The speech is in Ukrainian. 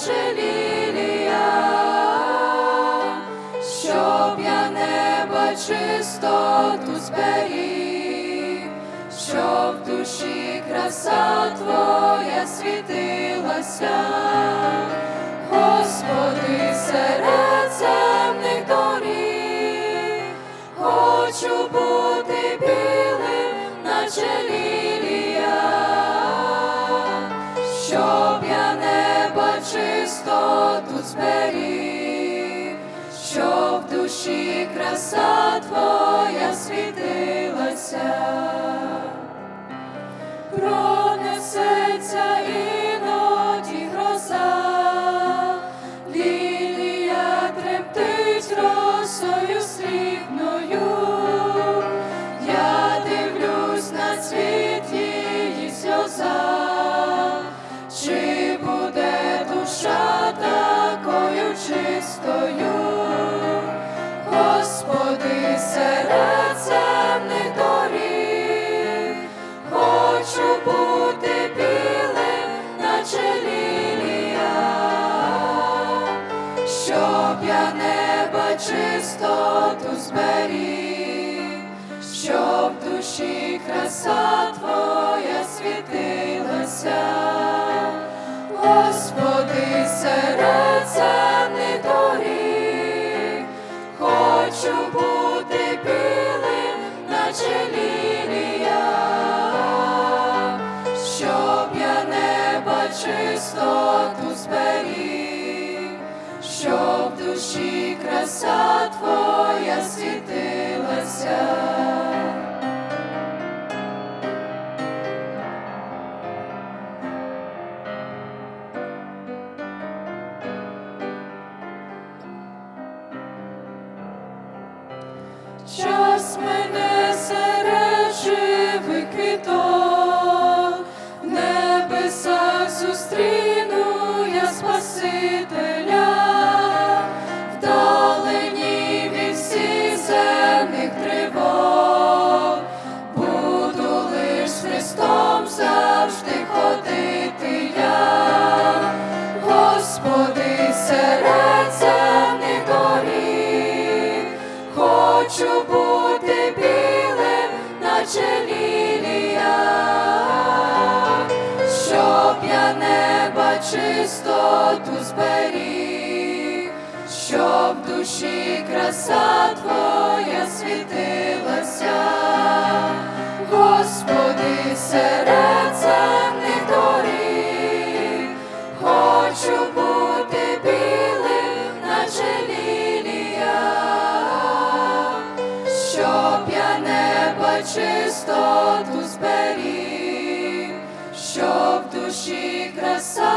наче лілія, щоб я неба чистоту зберіг, щоб в душі краса твоя світилася, Господи, серед земних доріг, хочу бути білим, наче лілія, чистоту зберіг, щоб в душі краса твоя світилася чистою, Господи, серед земних доріг, хочу бути білим, наче щоб я неба чистоту зберіг, щоб душі краса твоя світилася, Господи, серед чистоту зберіг, щоб душі краса твоя світилася. Час наче лілія, щоб я неба чистоту зберіг, щоб душі краса твоя світилася, Господи, серед чистоту зберіг, щоб душі краса